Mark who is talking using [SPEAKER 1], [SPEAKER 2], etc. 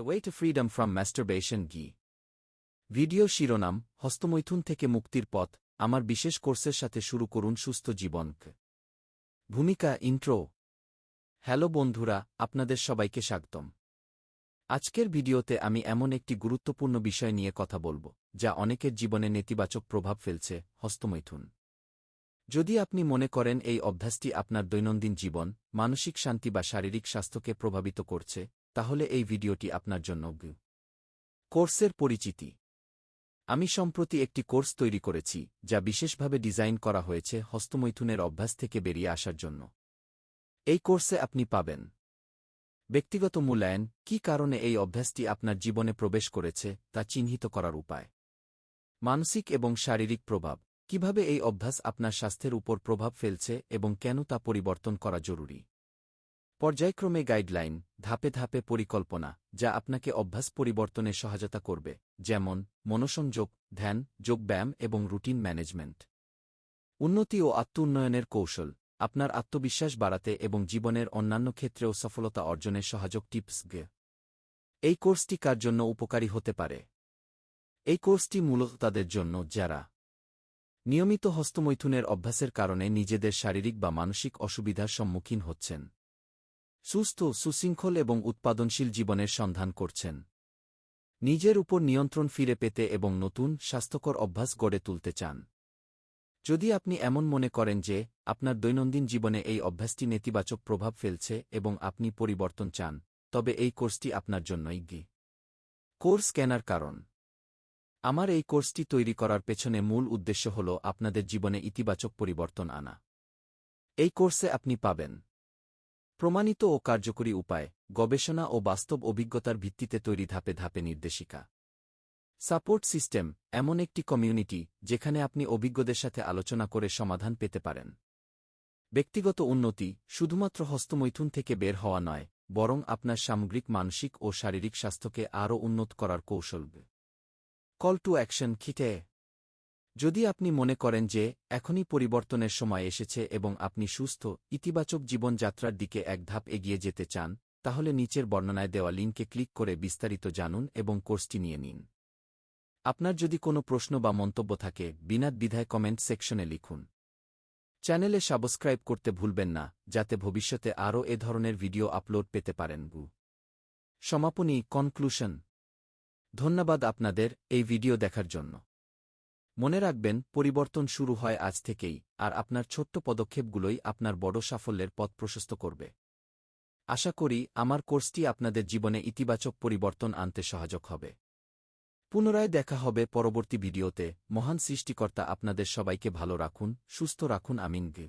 [SPEAKER 1] The way to freedom from masturbation গি video শিরোনাম, হস্তমৈথুন থেকে মুক্তির পথ, আমার বিশেষ কোর্সের সাথে শুরু করুন সুস্থ জীবন ভূমিকা ইন্ট্রো হ্যালো বন্ধুরা, আপনাদের সবাইকে স্বাগতম। আজকের ভিডিওতে আমি এমন একটি গুরুত্বপূর্ণ বিষয় নিয়ে কথা বলব, যা অনেকের জীবনে নেতিবাচক প্রভাব ফেলছে, হস্তমৈথুন। যদি আপনি মনে করেন এই অভ্যাসটি আপনার দৈনন্দিন জীবন, মানসিক শান্তি বা শারীরিক স্বাস্থ্যকে প্রভাবিত করছে তাহলে এই ভিডিওটি আপনার জন্য কোর্সের পরিচিতি। আমি সম্প্রতি একটি কোর্স তৈরি করেছি, যা বিশেষভাবে ডিজাইন করা হয়েছে হস্তমৈথুনের অভ্যাস থেকে বেরিয়ে আসার জন্য। এই কোর্সে আপনি পাবেন ব্যক্তিগত মূল্যায়ন, কি কারণে এই অভ্যাসটি আপনার জীবনে প্রবেশ করেছে, তা চিহ্নিত করার উপায়। মানসিক এবং শারীরিক প্রভাব, কীভাবে এই অভ্যাস আপনার স্বাস্থ্যের উপর প্রভাব ফেলছে এবং কেন তা পরিবর্তন করা জরুরি। পর্যায়ক্রমে গাইডলাইন, ধাপে ধাপে পরিকল্পনা, যা আপনাকে অভ্যাস পরিবর্তনে সহায়তা করবে, যেমন মনসংযোগ, ধ্যান, যোগব্যায়াম এবং রুটিন ম্যানেজমেন্ট। উন্নতি ও আত্ম উন্নয়নের কৌশল, আপনার আত্মবিশ্বাস বাড়াতে এবং জীবনের অন্যান্য ক্ষেত্রেও সফলতা অর্জনের সহায়ক টিপস গে। এই কোর্সটি কার জন্য উপকারী হতে পারে? এই কোর্সটি মূলত তাদের জন্য, যারা নিয়মিত হস্তমৈথুনের অভ্যাসের কারণে নিজেদের শারীরিক বা মানসিক অসুবিধার সম্মুখীন হচ্ছেন। সুস্থ, সুশৃঙ্খল এবং উৎপাদনশীল জীবনের সন্ধান করছেন। নিজের উপর নিয়ন্ত্রণ ফিরে পেতে এবং নতুন, স্বাস্থ্যকর অভ্যাস গড়ে তুলতে চান। যদি আপনি এমন মনে করেন যে, আপনার দৈনন্দিন জীবনে এই অভ্যাসটি নেতিবাচক প্রভাব ফেলছে এবং আপনি পরিবর্তন চান, তবে এই কোর্সটি আপনার জন্যই গি। কোর্স কেনার কারণ। আমার এই কোর্সটি তৈরি করার পেছনে মূল উদ্দেশ্য হল আপনাদের জীবনে ইতিবাচক পরিবর্তন আনা। এই কোর্সে আপনি পাবেন। প্রমাণিত ও কার্যকরী উপায়, গবেষণা ও বাস্তব অভিজ্ঞতার ভিত্তিতে তৈরি ধাপে ধাপে নির্দেশিকা। সাপোর্ট সিস্টেম, এমন একটি কমিউনিটি, যেখানে আপনি অভিজ্ঞদের সাথে আলোচনা করে সমাধান পেতে পারেন। ব্যক্তিগত উন্নতি, শুধুমাত্র হস্তমৈথুন থেকে বের হওয়া নয়, বরং আপনার সামগ্রিক, মানসিক ও শারীরিক স্বাস্থ্যকে আরও উন্নত করার কৌশল। কল টু অ্যাকশন খিটে। যদি আপনি মনে করেন যে, এখনই পরিবর্তনের সময় এসেছে এবং আপনি সুস্থ, ইতিবাচক জীবনযাত্রার দিকে এক ধাপ এগিয়ে যেতে চান, তাহলে নিচের বর্ণনায় দেওয়া লিঙ্কে ক্লিক করে বিস্তারিত জানুন এবং কোর্সটি নিয়ে নিন। আপনার যদি কোনো প্রশ্ন বা মন্তব্য থাকে বিনা দ্বিধায় কমেন্ট সেকশনে লিখুন। চ্যানেলে সাবস্ক্রাইব করতে ভুলবেন না, যাতে ভবিষ্যতে আরও এ ধরনের ভিডিও আপলোড পেতে পারেন গু। সমাপনী কনক্লুশন। ধন্যবাদ আপনাদের এই ভিডিও দেখার জন্য। মনে রাখবেন, পরিবর্তন শুরু হয় আজ থেকেই, আর আপনার ছোট্ট পদক্ষেপগুলোই আপনার বড় সাফল্যের পথ প্রশস্ত করবে। আশা করি, আমার কোর্সটি আপনাদের জীবনে ইতিবাচক পরিবর্তন আনতে সহায়ক হবে। পুনরায় দেখা হবে পরবর্তী ভিডিওতে। মহান সৃষ্টিকর্তা আপনাদের সবাইকে ভালো রাখুন, সুস্থ রাখুন, আমিন। গে